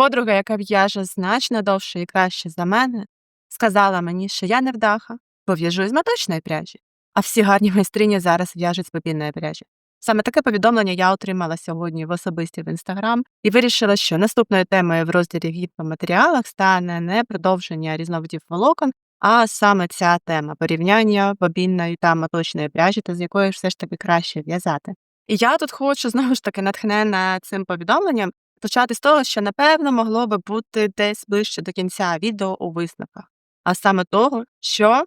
Подруга, яка в'яже значно довше і краще за мене, сказала мені, що я невдаха, бо в'яжу із моточної пряжі, а всі гарні майстрині зараз в'яжуть з бобінної пряжі. Саме таке повідомлення я отримала сьогодні в особисті в інстаграм і вирішила, що наступною темою в розділі гід по матеріалах стане не продовження різновидів волокон, а саме ця тема порівняння бобінної та моточної пряжі, та з якої все ж таки краще в'язати. І я тут хочу знову ж таки натхнена цим повідомленням почати з того, що напевно могло би бути десь ближче до кінця відео у висновках, а саме того, що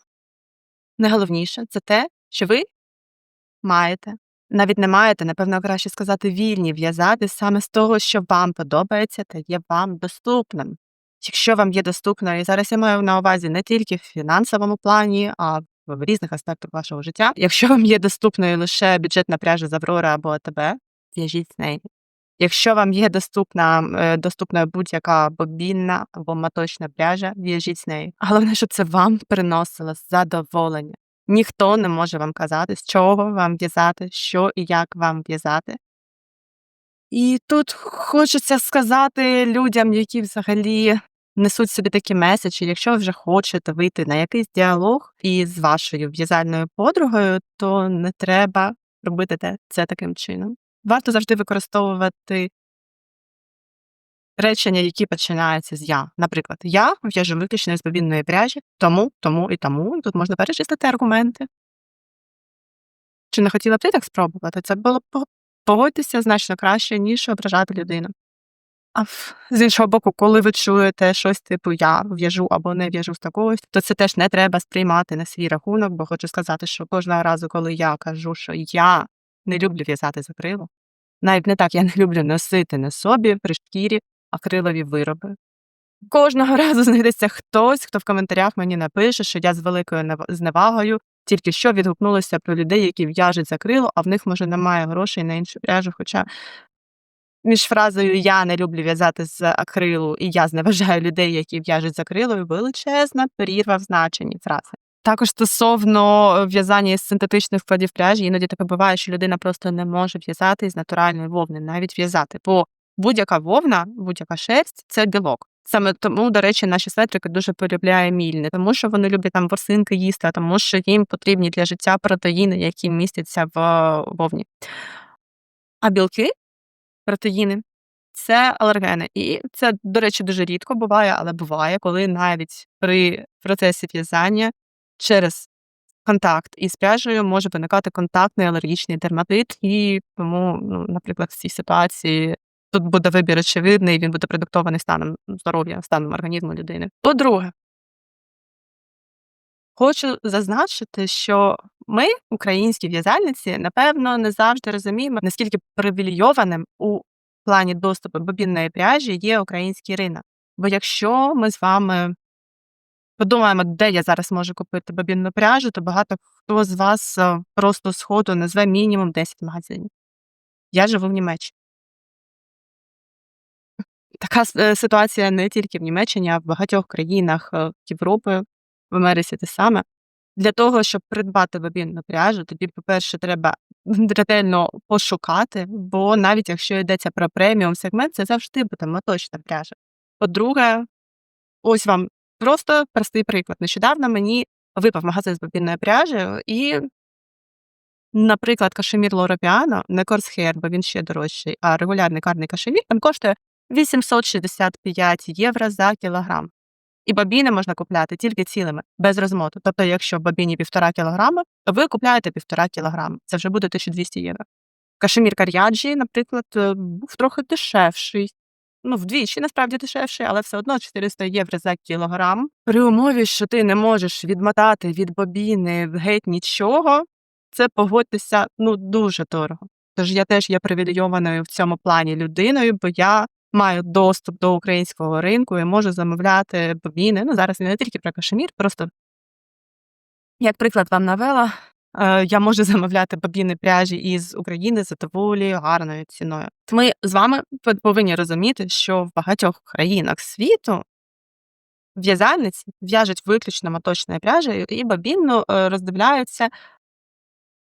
найголовніше це те, що ви маєте, навіть не маєте, напевно, краще сказати, вільні в'язати саме з того, що вам подобається та є вам доступним. Якщо вам є доступно, і зараз я маю на увазі не тільки в фінансовому плані, а в різних аспектах вашого життя. Якщо вам є доступною лише бюджетна пряжа з Аврора або АТБ, в'яжіть з нею. Якщо вам є доступна е, доступна будь-яка бобінна або моточна пряжа, в'яжіть з нею. Головне, щоб це вам приносило задоволення. Ніхто не може вам казати, з чого вам в'язати, що і як вам в'язати. І тут хочеться сказати людям, які взагалі несуть собі такі меседжі, якщо ви вже хочете вийти на якийсь діалог із вашою в'язальною подругою, то не треба робити це таким чином. Варто завжди використовувати речення, які починаються з я. Наприклад, я в'яжу виключно з бобінної пряжі, тому, тому і тому. Тут можна перечислити аргументи. Чи не хотіла б ти так спробувати? Це було б погодьтеся значно краще, ніж ображати людину. А з іншого боку, коли ви чуєте щось типу я в'яжу або не в'яжу з такогось, то це теж не треба сприймати на свій рахунок, бо хочу сказати, що кожного разу, коли я кажу, що я не люблю в'язати з акрилу, навіть не так я не люблю носити на собі при шкірі акрилові вироби. Кожного разу знайдеться хтось, хто в коментарях мені напише, що я з великою зневагою тільки що відгукнулася про людей, які в'яжуть з акрилу, а в них, може, немає грошей на іншу пряжу. Хоча між фразою Я не люблю в'язати з акрилу і я зневажаю людей, які в'яжуть з акрилою, величезна перірва в значенні фрази. Також стосовно в'язання із синтетичних складів пряжі, іноді таке буває, що людина просто не може в'язати з натуральної вовни, навіть в'язати. Бо будь-яка вовна, будь-яка шерсть це білок. Саме тому, до речі, наші сетрики дуже полюбляє мільни, тому що вони люблять там ворсинки їсти, а тому що їм потрібні для життя протеїни, які містяться в вовні. А білки, протеїни це алергени. І це, до речі, дуже рідко буває, але буває, коли навіть при процесі в'язання через контакт із пряжею може виникати контактний алергічний дерматит, і тому, ну, наприклад, в цій ситуації тут буде вибір очевидний, він буде продиктований станом здоров'я, станом організму людини. По-друге, хочу зазначити, що ми, українські в'язальниці, напевно, не завжди розуміємо, наскільки привілейованим у плані доступу бобінної пряжі є український ринок. Бо якщо ми з вами подумаємо, де я зараз можу купити бобінну пряжу, то багато хто з вас е, просто сходу назве мінімум 10 магазинів. Я живу в Німеччині. Така е, ситуація не тільки в Німеччині, а в багатьох країнах е, Європи, в Америці те саме. Для того, щоб придбати бобінну пряжу, тобі, по-перше, треба ретельно пошукати, бо навіть якщо йдеться про преміум сегмент, це завжди буде моточна пряжа. По-друге, ось вам просто простий приклад. Нещодавно мені випав магазин з бобінною пряжею, і, наприклад, кашемір Лоропіано, не корсхер, бо він ще дорожчий, а регулярний карний кашемір там коштує 865 євро за кілограм. І бобіни можна купляти тільки цілими, без розмоту. Тобто, якщо в бобіні півтора кілограма, то ви купляєте півтора кілограма. Це вже буде 1200 євро. Кашемір кар'яджі, наприклад, е, був трохи дешевший. Ну, вдвічі насправді дешевший, але все одно 400 євро за кілограм. При умові, що ти не можеш відмотати від бобіни геть нічого, це погодьтеся ну дуже дорого. Тож я теж є привілейованою в цьому плані людиною, бо я маю доступ до українського ринку і можу замовляти бобіни. Ну, зараз не тільки про кашемір, просто як приклад вам навела, е, я можу замовляти бобіни пряжі із України за доволі гарною ціною. Ми з вами повинні розуміти, що в багатьох країнах світу в'язальниці в'яжуть виключно моточною пряжею і бобінну е, роздивляються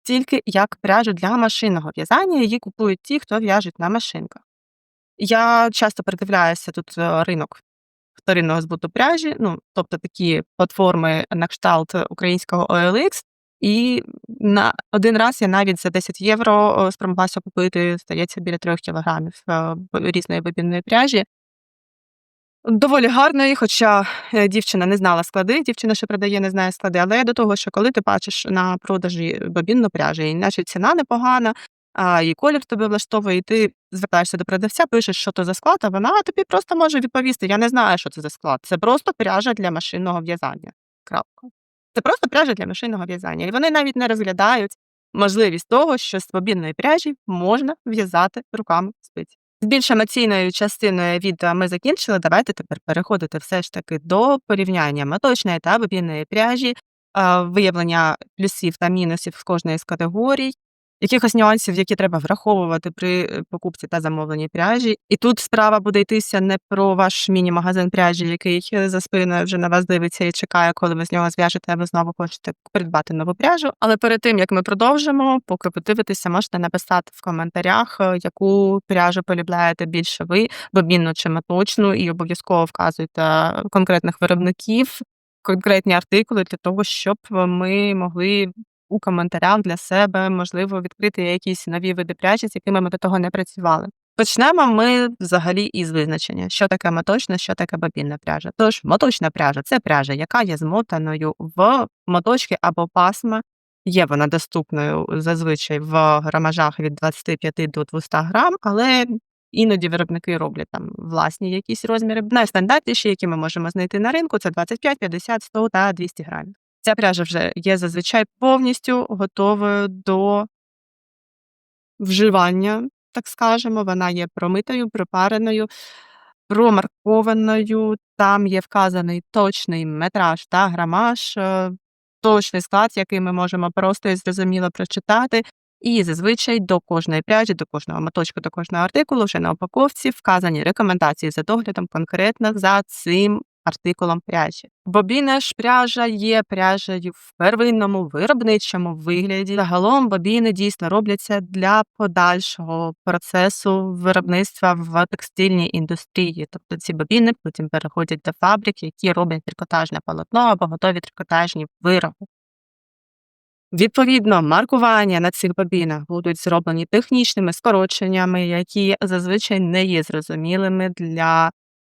тільки як пряжу для машинного в'язання, її купують ті, хто в'яжуть на машинках. Я часто передивляюся тут, е, ринок вторинного збуту пряжі, ну, тобто такі платформи на кшталт українського OLX. І на один раз я навіть за 10 євро, спромоглася купити, здається, біля 3 кілограмів, е, різної бобінної пряжі. Доволі гарної, хоча, е, дівчина не знала склади, дівчина, що продає, не знає склади. Але я до того, що коли ти бачиш на продажі бобінну пряжу, і наче ціна непогана, а, і колір тебе влаштовує, і ти звертаєшся до продавця, пишеш, що то за склад, а вона тобі просто може відповісти: "Я не знаю, що це за склад. Це просто пряжа для машинного в'язання. Крапка. Це просто пряжа для машинного в'язання". І вони навіть не розглядають можливість того, що з бобінної пряжі можна в'язати руками спиці. З більш емоційною частиною відео ми закінчили. Давайте тепер переходити все ж таки до порівняння моточної та бобінної пряжі, виявлення плюсів та мінусів з кожної з категорій, якихось нюансів, які треба враховувати при, е, покупці та замовленні пряжі. І тут справа буде йтися не про ваш міні-магазин пряжі, який, е, за спиною вже на вас дивиться і чекає, коли ви з нього зв'яжете, а ви знову хочете придбати нову пряжу. Але перед тим, як ми продовжимо, поки ви дивитеся, можете написати в коментарях, е, яку пряжу полюбляєте більше ви, бобінну чи моточну, і обов'язково вказуйте конкретних виробників, конкретні артикули для того, щоб ми могли у коментарях для себе, можливо, відкрити якісь нові види пряжі, з якими ми до того не працювали. Почнемо ми взагалі із визначення, що таке моточна, що таке бобінна пряжа. Тож, моточна пряжа це пряжа, яка є змотаною в моточки або пасма. Є вона доступною зазвичай в грамажах від 25 до 200 грам, але іноді виробники роблять там власні якісь розміри. Найстандартніші, які ми можемо знайти на ринку, це 25, 50, 100 та 200 грамів. Ця пряжа вже є зазвичай повністю готовою до вживання, так скажемо. Вона є промитою, пропареною, промаркованою. Там є вказаний точний метраж та грамаж, е, точний склад, який ми можемо просто і зрозуміло прочитати. І зазвичай до кожної пряжі, до кожного моточку, до кожного артикулу вже на упаковці вказані рекомендації за доглядом конкретно за цим артикулом пряжі. Бобіна ж пряжа є пряжею в первинному виробничому вигляді. Загалом бобіни дійсно робляться для подальшого процесу виробництва в текстильній індустрії. Тобто ці бобіни потім переходять до фабрик, які роблять трикотажне полотно або готові трикотажні вироби. Відповідно, маркування на цих бобінах будуть зроблені технічними скороченнями, які зазвичай не є зрозумілими для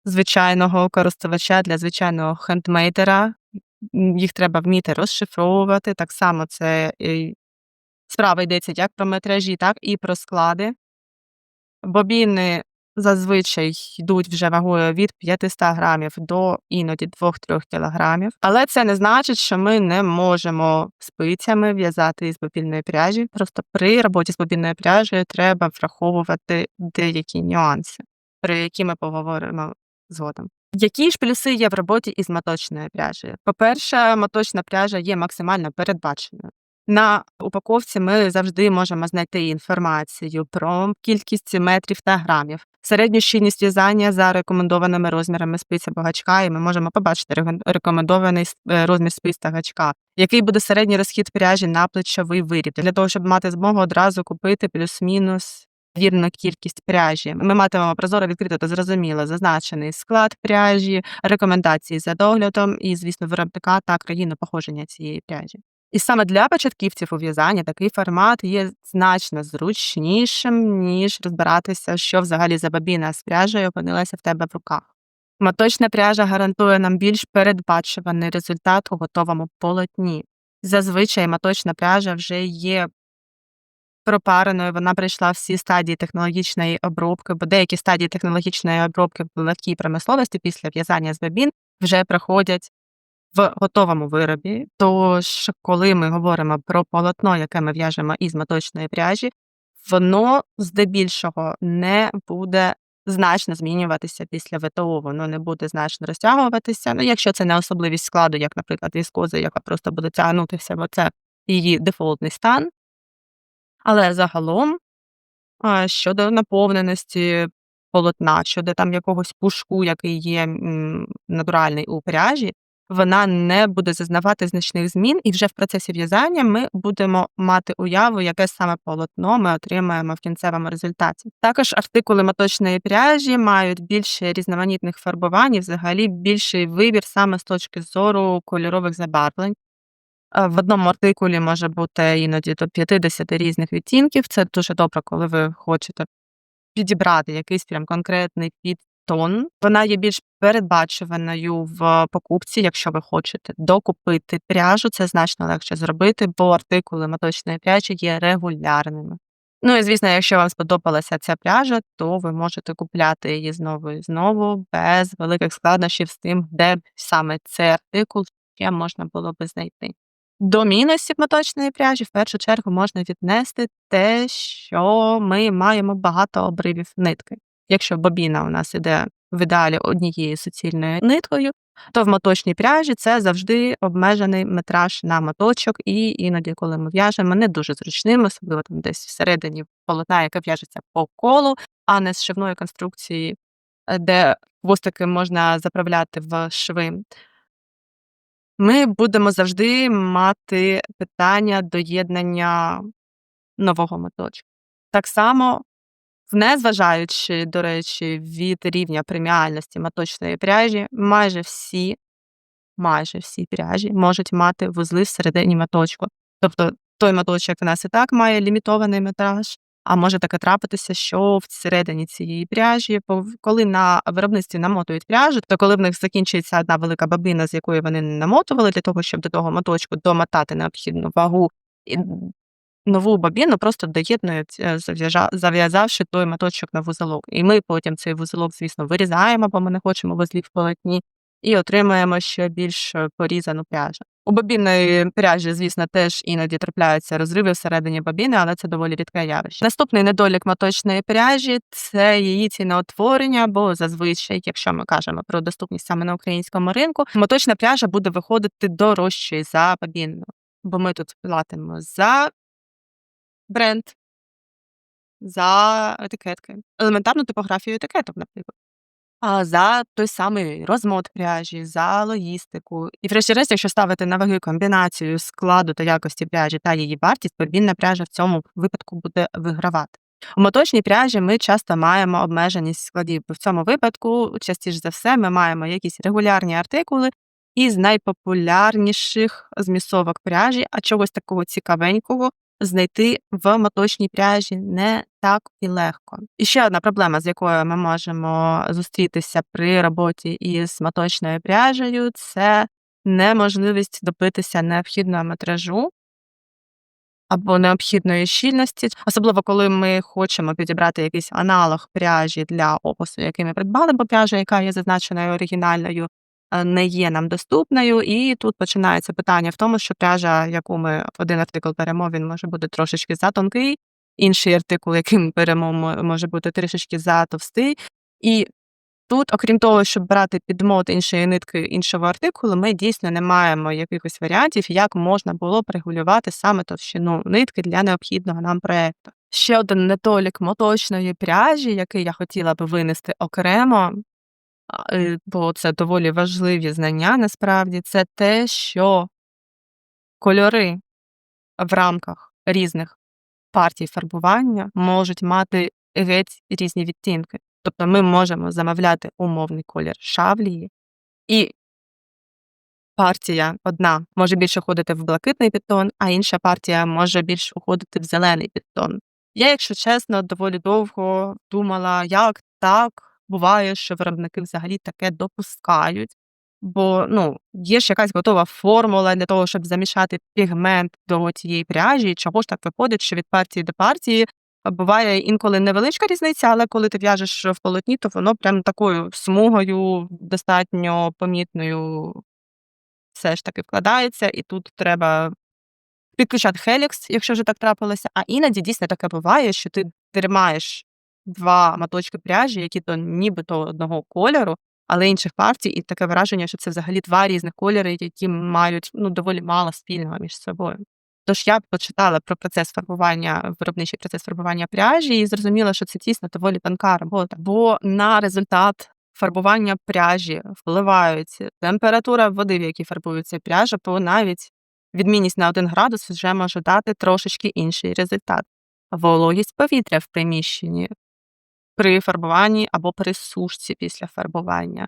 звичайного користувача, для звичайного хендмейдера. Їх треба вміти розшифровувати. Так само це справа йдеться як про метражі, так і про склади. Бобіни зазвичай йдуть вже вагою від 500 грамів до іноді 2-3 кілограмів. Але це не значить, що ми не можемо спицями в'язати із бобінної пряжі. Просто при роботі з бобінною пряжею треба враховувати деякі нюанси, про які ми поговоримо згодом. Які ж плюси є в роботі із моточною пряжею? По-перше, моточна пряжа є максимально передбаченою. На упаковці ми завжди можемо знайти інформацію про кількість метрів та грамів, середню щільність в'язання за рекомендованими розмірами спиць або гачка, і ми можемо побачити рекомендований е, розмір спиць гачка, який буде середній розхід пряжі на плечовий виріб, для того, щоб мати змогу одразу купити плюс-мінус вірну кількість пряжі. Ми матимемо прозоро відкрито та зрозуміло зазначений склад пряжі, рекомендації за доглядом і, звісно, виробника та країну походження цієї пряжі. І саме для початківців у в'язанні такий формат є значно зручнішим, ніж розбиратися, що взагалі за бобіна з пряжею опинилася в тебе в руках. Моточна пряжа гарантує нам більш передбачуваний результат у готовому полотні. Зазвичай моточна пряжа вже є пропареною, вона пройшла всі стадії технологічної обробки, бо деякі стадії технологічної обробки в легкій промисловості після в'язання з бобін вже проходять в готовому виробі. Тож, коли ми говоримо про полотно, яке ми в'яжемо із моточної пряжі, воно здебільшого не буде значно змінюватися після ВТО, воно не буде значно розтягуватися. Ну, якщо це не особливість складу, як, наприклад, віскози, яка просто буде тягнутися, бо це її дефолтний стан. Але загалом, щодо наповненості полотна, щодо там якогось пушку, який є натуральний у пряжі, вона не буде зазнавати значних змін, і вже в процесі в'язання ми будемо мати уяву, яке саме полотно ми отримаємо в кінцевому результаті. Також артикули моточної пряжі мають більше різноманітних фарбувань і взагалі більший вибір саме з точки зору кольорових забарвлень. Е, В одному артикулі може бути іноді до 50 різних відтінків. Це дуже добре, коли ви хочете підібрати якийсь прям конкретний підтон. Вона є більш передбачуваною в покупці, якщо ви хочете докупити пряжу, це значно легше зробити, бо артикули моточної пряжі є регулярними. Ну і звісно, якщо вам сподобалася ця пряжа, то ви можете купляти її знову і знову без великих складнощів з тим, де б саме цей артикул ще можна було би знайти. До мінусів моточної пряжі в першу чергу можна віднести те, що ми маємо багато обривів нитки. Якщо бобіна у нас іде в ідеалі однією суцільною ниткою, то в моточній пряжі це завжди обмежений метраж на моточок, і іноді, коли ми в'яжемо, не дуже зручним, особливо там десь всередині полотна, яке в'яжеться по колу, а не з шивної конструкції, е, де хвостики можна заправляти в шви. Ми будемо завжди мати питання доєднання нового моточка. Так само, незважаючи, до речі, від рівня преміальності моточної пряжі, майже всі, майже всі пряжі можуть мати вузли всередині моточку. Тобто той моточок в нас і так має лімітований метраж, а може таке трапитися, що всередині цієї пряжі, коли на виробництві намотують пряжу, то коли в них закінчується одна велика бабина, з якої вони намотували, для того, щоб до того моточку домотати необхідну вагу і нову бабіну просто доєднують, е, зав'язавши той моточок на вузолок. І ми потім цей вузолок, звісно, вирізаємо, бо ми не хочемо вузлів полотні, і отримуємо ще більш е, порізану пряжу. У бобінної пряжі, звісно, теж іноді трапляються розриви всередині бобіни, але це доволі рідке явище. Наступний недолік моточної пряжі це її ціноутворення, бо зазвичай, якщо ми кажемо про доступність саме на українському ринку, моточна пряжа буде виходити дорожчою за бобінну, бо ми тут платимо за бренд, за етикетки, елементарну типографію етикеток, наприклад. А за той самий розмот пряжі, за логістику. І врешті-решт, якщо ставити на ваги комбінацію складу та якості пряжі та її вартість, подвійна пряжа в цьому випадку буде вигравати. У моточній пряжі ми часто маємо обмеженість складів, бо в цьому випадку, частіше за все, ми маємо якісь регулярні артикули із найпопулярніших змісовок пряжі, а чогось такого цікавенького знайти в моточній пряжі не так і легко. І ще одна проблема, з якою ми можемо зустрітися при роботі із моточною пряжею, це неможливість добитися необхідного метражу або необхідної щільності, особливо коли ми хочемо підібрати якийсь аналог пряжі для опису, який ми придбали, бо пряжа, яка є зазначеною оригінальною, не є нам доступною. І тут починається питання в тому, що пряжа, яку ми один артикул беремо, він може бути трошечки затонкий, інший артикул, який ми беремо, може бути трішечки затовстий. І тут, окрім того, щоб брати підмот іншої нитки іншого артикулу, ми дійсно не маємо якихось варіантів, як можна було б регулювати саме товщину нитки для необхідного нам проекту. Ще один недолік моточної пряжі, який я хотіла би винести окремо, е, бо це доволі важливі знання насправді, це те, що кольори в рамках різних партій фарбування можуть мати геть різні відтінки. Тобто ми можемо замовляти умовний колір шавлії, і партія одна може більше уходити в блакитний підтон, а інша партія може більше уходити в зелений підтон. Я, якщо чесно, доволі довго думала, як так буває, що виробники взагалі таке допускають. Бо ну, є ж якась готова формула для того, щоб замішати пігмент до цієї пряжі. Чого ж так виходить, що від партії до партії буває інколи невеличка різниця, але коли ти в'яжеш в полотні, то воно прям такою смугою достатньо помітною все ж таки вкладається, і тут треба підключати хелікс, якщо вже так трапилося. А іноді дійсно таке буває, що ти тримаєш два моточки пряжі, які то нібито одного кольору, але інших партій, і таке враження, що це взагалі два різних кольори, які мають ну доволі мало спільного між собою. Тож я почитала про процес фарбування, виробничий процес фарбування пряжі, і зрозуміла, що це дійсно доволі тонка робота. Бо на результат фарбування пряжі впливають температура води, в якій фарбується пряжа, бо навіть відмінність на 1 градус вже може дати трошечки інший результат. Вологість повітря в приміщенні при фарбуванні або при сушці після фарбування.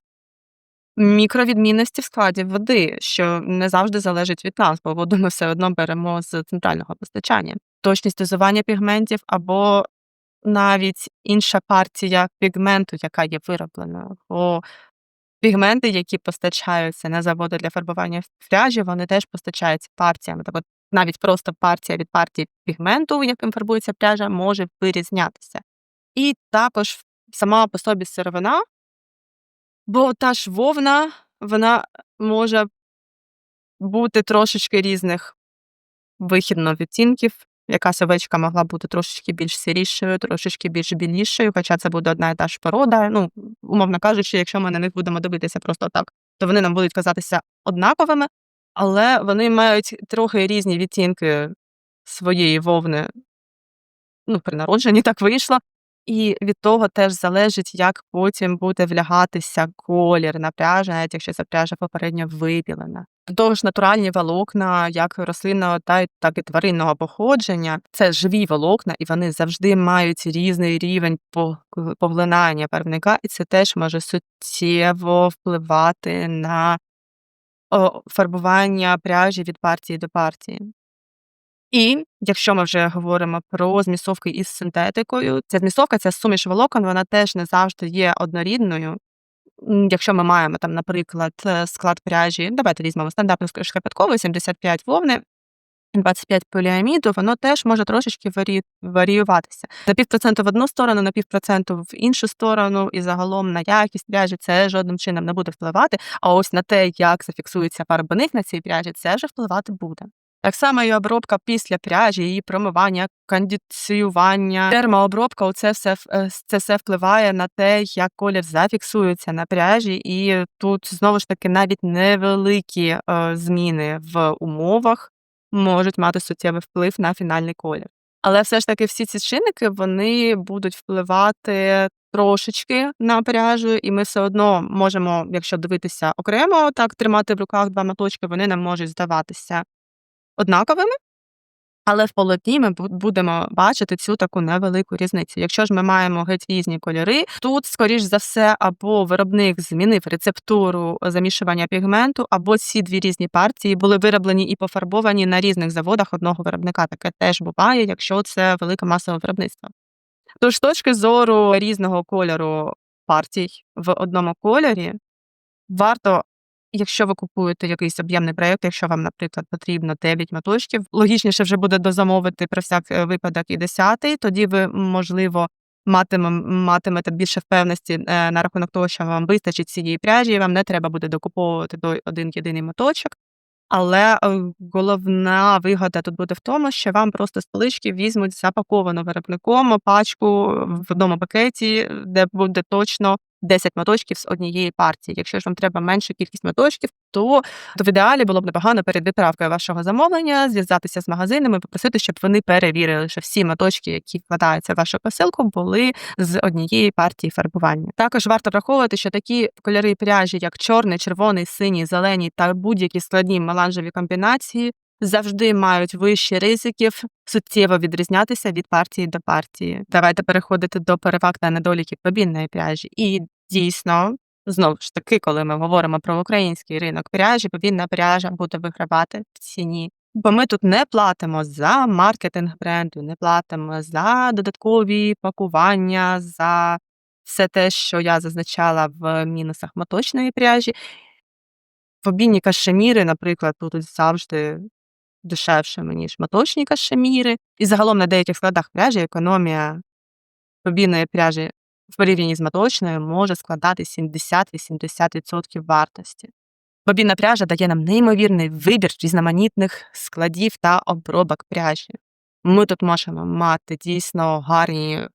Мікровідмінності в складі води, що не завжди залежить від нас, бо воду ми все одно беремо з центрального постачання. Точність дозування пігментів або навіть інша партія пігменту, яка є вироблена. Бо пігменти, які постачаються на заводи для фарбування в пряжі, вони теж постачаються партіями. От навіть просто партія від партії пігменту, яким фарбується пряжа, може вирізнятися. І також сама по собі сировина, бо та ж вовна, вона може бути трошечки різних вихідно відтінків. Якась овечка могла бути трошечки більш сирішою, трошечки більш білішою, хоча це буде одна і та ж порода. Ну, умовно кажучи, якщо ми на них будемо дивитися просто так, то вони нам будуть казатися однаковими, але вони мають трохи різні відтінки своєї вовни. Ну, при народженні так вийшло. І від того теж залежить, як потім буде влягатися колір на пряжі, навіть якщо ця пряжа попередньо вибілена. Ж, натуральні волокна, як рослинного, так і тваринного походження, це живі волокна, і вони завжди мають різний рівень пог- поглинання барвника, і це теж може суттєво впливати на фарбування пряжі від партії до партії. І якщо ми вже говоримо про змісовки із синтетикою, ця змісовка, ця суміш волокон, вона теж не завжди є однорідною. Якщо ми маємо там, наприклад, е, склад пряжі, давайте візьмемо стандартну шк- шкарпеткову, 75 вовни, 25 поліаміду, воно теж може трошечки варі... варіюватися. На півпроценту в одну сторону, на півпроценту в іншу сторону, і загалом на якість пряжі це жодним чином не буде впливати. А ось на те, як зафіксується фарбоник на цій пряжі, це вже впливати буде. Так само і обробка після пряжі, її промивання, кондиціювання, термообробка, оце все е, це все впливає на те, як колір зафіксується на пряжі, і тут знову ж таки навіть невеликі е, зміни в умовах можуть мати суттєвий вплив на фінальний колір. Але все ж таки всі ці чинники вони будуть впливати трошечки на пряжу, і ми все одно можемо, якщо дивитися окремо, так тримати в руках два моточки, вони нам можуть здаватися однаковими, але в полотні ми будемо бачити цю таку невелику різницю. Якщо ж ми маємо геть різні кольори, тут, скоріш за все, або виробник змінив рецептуру замішування пігменту, або ці дві різні партії були вироблені і пофарбовані на різних заводах одного виробника. Таке теж буває, якщо це велике масове виробництво. Тож, з точки зору різного кольору партій в одному кольорі, варто Якщо ви купуєте якийсь об'ємний проєкт, якщо вам, наприклад, потрібно 9 моточків, логічніше вже буде дозамовити про всяк е, випадок і 10, тоді ви, можливо, матиме, матимете більше впевненості е, на рахунок того, що вам вистачить цієї пряжі, і вам не треба буде докуповувати до один єдиний моточок. Але е, головна вигода тут буде в тому, що вам просто з полички візьмуть запаковану виробником пачку в одному пакеті, де буде точно 10 моточків з однієї партії. Якщо ж вам треба менша кількість моточків, то, то в ідеалі було б непогано перед відправкою вашого замовлення зв'язатися з магазинами, попросити, щоб вони перевірили, що всі моточки, які вкладаються в вашу посилку, були з однієї партії фарбування. Також варто враховувати, що такі кольори пряжі, як чорний, червоний, синій, зеленій та будь-які складні меланжеві комбінації. Завжди мають вищі ризиків суттєво відрізнятися від партії до партії. Давайте переходити до переваг та недоліків бобінної пряжі. І дійсно, знову ж таки, коли ми говоримо про український ринок пряжі, бобінна пряжа буде вигравати в ціні. Бо ми тут не платимо за маркетинг бренду, не платимо за додаткові пакування, за все те, що я зазначала в мінусах моточної пряжі. Бобінні кашеміри, наприклад, будуть завжди дешевшими, ніж моточні кашеміри. І загалом на деяких складах пряжі економія бобінної пряжі в порівнянні з моточною може складати 70-80% вартості. Бобінна пряжа дає нам неймовірний вибір різноманітних складів та обробок пряжі. Ми тут можемо мати дійсно гарні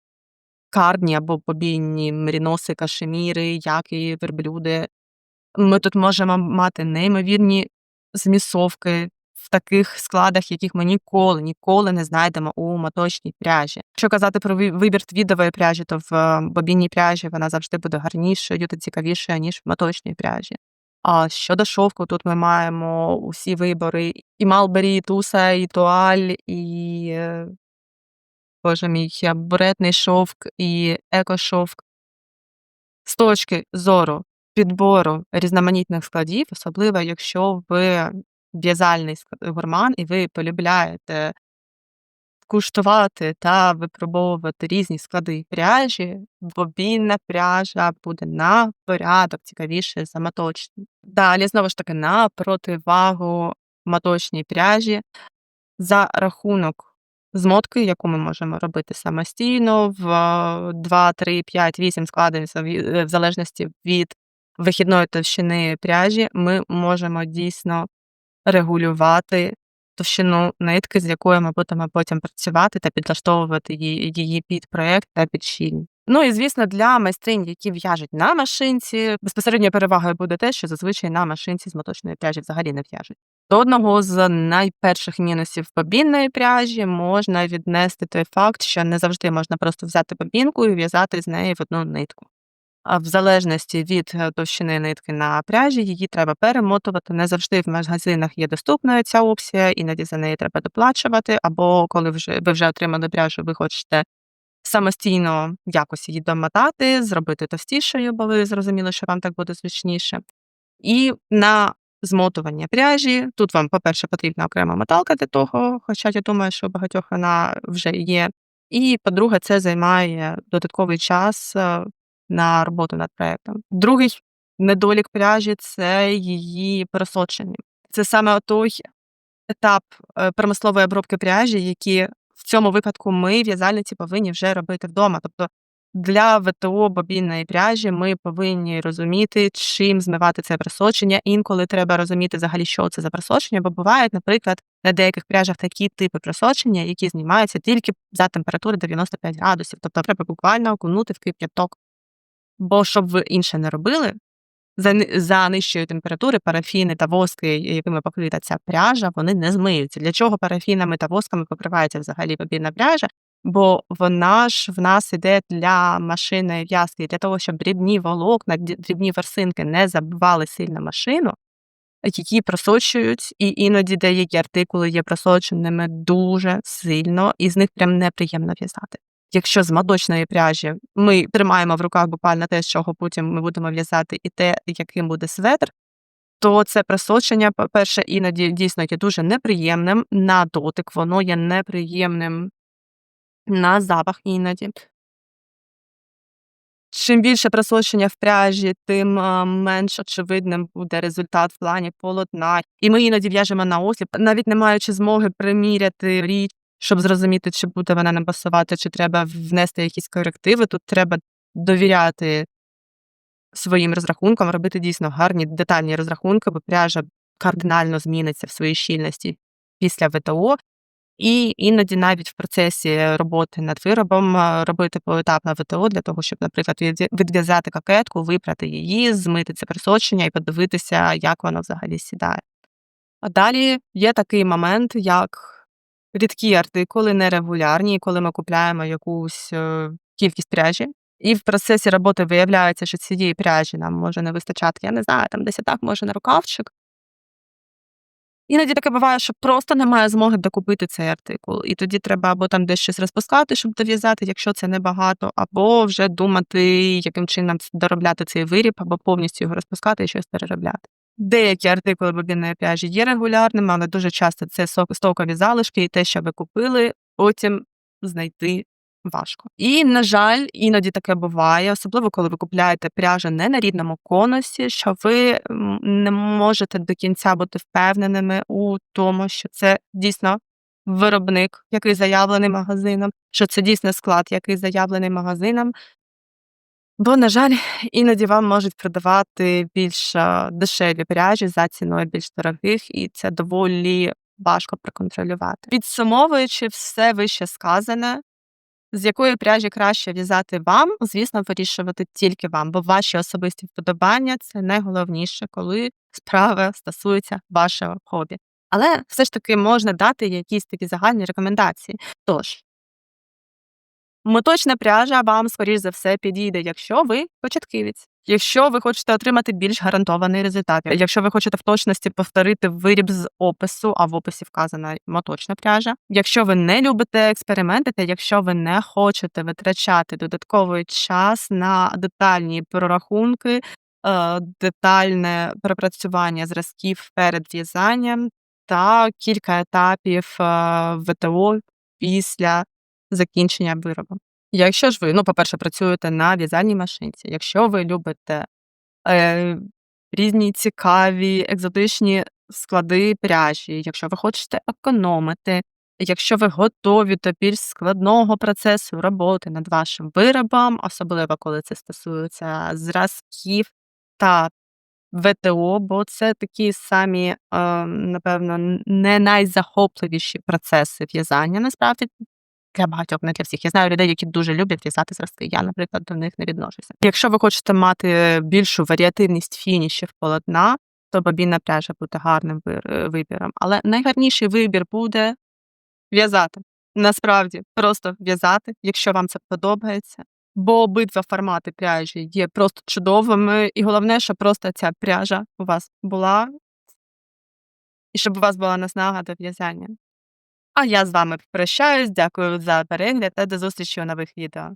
карні або бобінні меріноси, кашеміри, як і верблюди. Ми тут можемо мати неймовірні змісовки в таких складах, яких ми ніколи, ніколи не знайдемо у моточній пряжі. Якщо казати про вибір твідової пряжі, то в е, бобінній пряжі вона завжди буде гарнішою та цікавішою, ніж в моточній пряжі. А щодо шовку, тут ми маємо усі вибори: і Малбері, і Туса, і Туаль, і е, боже мій, буретний шовк, і екошовк. З точки зору підбору різноманітних складів, особливо якщо ви в'язальний гурман і ви полюбляєте куштувати та випробовувати різні склади пряжі, бобінна пряжа буде на порядок цікавіше за моточну. Далі, знову ж таки, на противагу моточній пряжі за рахунок змотки, яку ми можемо робити самостійно в 2, 3, 5, 8 складів е, в залежності від вихідної товщини пряжі, ми можемо дійсно регулювати товщину нитки, з якою ми будемо потім працювати та підлаштовувати її, під проект та під щільність. Ну і звісно, для майстринь, які в'яжуть на машинці, безпосередньою перевагою буде те, що зазвичай на машинці з моточної пряжі взагалі не в'яжуть. До одного з найперших мінусів бобінної пряжі можна віднести той факт, що не завжди можна просто взяти бобінку і в'язати з неї в одну нитку. В залежності від е, товщини нитки на пряжі, її треба перемотувати. Не завжди в магазинах є доступною ця опція, іноді за неї треба доплачувати. Або коли вже ви вже отримали пряжу, ви хочете самостійно якось її домотати, зробити товстішою, бо ви зрозуміли, що вам так буде зручніше. І на змотування пряжі тут вам, по-перше, потрібна окрема моталка для того, хоча я думаю, що у багатьох вона вже є. І по-друге, це займає додатковий час е, на роботу над проектом. Другий недолік пряжі це її просочення. Це саме той етап е, промислової обробки пряжі, які в цьому випадку ми, в'язальниці, повинні вже робити вдома. Тобто для ВТО бобінної пряжі ми повинні розуміти, чим змивати це просочення. Інколи треба розуміти взагалі, що це за просочення, бо бувають, наприклад, на деяких пряжах такі типи просочення, які знімаються тільки за температури 95 градусів. Тобто треба буквально окунути в кип'яток. Бо щоб ви інше не робили, за, нижчої температури парафіни та воски, якими покрита ця пряжа, вони не змиються. Для чого парафінами та восками покривається взагалі бобінна пряжа? Бо вона ж в нас іде для машинної в'язки, для того, щоб дрібні волокна, дрібні ворсинки не забивали сильно машину, які просочують, і іноді деякі артикули є просоченими дуже сильно, і з них прям неприємно в'язати. Якщо з моточної пряжі ми тримаємо в руках буквально те, з чого потім ми будемо в'язати, і те, яким буде светр, то це просочення, по-перше, іноді дійсно є дуже неприємним на дотик, воно є неприємним на запах іноді. Чим більше просочення в пряжі, тим менш очевидним буде результат в плані полотна. І ми іноді в'яжемо на осліп, навіть не маючи змоги приміряти річ, щоб зрозуміти, чи буде вона нам пасувати, чи треба внести якісь корективи. Тут треба довіряти своїм розрахункам, робити дійсно гарні детальні розрахунки, бо пряжа кардинально зміниться в своїй щільності після ВТО. І іноді навіть в процесі роботи над виробом е, робити поетапне ВТО для того, щоб, наприклад, відв'язати кокетку, випрати її, змити це присочення і подивитися, як воно взагалі сідає. А далі є такий момент, як рідкі артикули, нерегулярні, коли ми купляємо якусь е, кількість пряжі, і в процесі роботи виявляється, що цієї пряжі нам може не вистачати, я не знаю, там десь так може на рукавчик. Іноді таке буває, що просто немає змоги докупити цей артикул, і тоді треба або там десь щось розпускати, щоб дов'язати, якщо це небагато, або вже думати, яким чином доробляти цей виріб, або повністю його розпускати і щось переробляти. Деякі артикули бобінної пряжі є регулярними, але дуже часто це стокові залишки, і те, що ви купили, потім знайти важко. І, на жаль, іноді таке буває, особливо коли ви купляєте пряжу не на рідному конусі, що ви не можете до кінця бути впевненими у тому, що це дійсно виробник, який заявлений магазином, що це дійсно склад, який заявлений магазином. Бо, на жаль, іноді вам можуть продавати більш дешеві пряжі за ціною більш дорогих, і це доволі важко проконтролювати. Підсумовуючи все вище сказане, з якої пряжі краще в'язати вам, звісно, вирішувати тільки вам, бо ваші особисті вподобання це найголовніше, коли справа стосується вашого хобі. Але все ж таки можна дати якісь такі загальні рекомендації. Тож моточна пряжа вам, скоріш за все, підійде, якщо ви початківець. Якщо ви хочете отримати більш гарантований результат, якщо ви хочете в точності повторити виріб з опису, а в описі вказана моточна пряжа. Якщо ви не любите експериментити, якщо ви не хочете витрачати додатковий час на детальні прорахунки, е, детальне пропрацювання зразків перед в'язанням та кілька етапів е, ВТО після закінчення виробу. Якщо ж ви, ну, по-перше, працюєте на в'язальній машинці, якщо ви любите е, різні цікаві екзотичні склади пряжі, якщо ви хочете економити, якщо ви готові до більш складного процесу роботи над вашим виробом, особливо коли це стосується зразків та ВТО, бо це такі самі, е, напевно, не найзахопливіші процеси в'язання насправді. Для багатьох, не для всіх. Я знаю людей, які дуже люблять в'язати зразки. Я, наприклад, до них не відношуся. Якщо ви хочете мати більшу варіативність фінішів полотна, то бобінна пряжа буде гарним е, вибіром. Але найгарніший вибір буде в'язати. Насправді, просто в'язати, якщо вам це подобається. Бо обидва формати пряжі є просто чудовими, і головне, щоб просто ця пряжа у вас була, і щоб у вас була наснага до в'язання. А я з вами прощаюсь. Дякую за перегляд та до зустрічі у нових відео.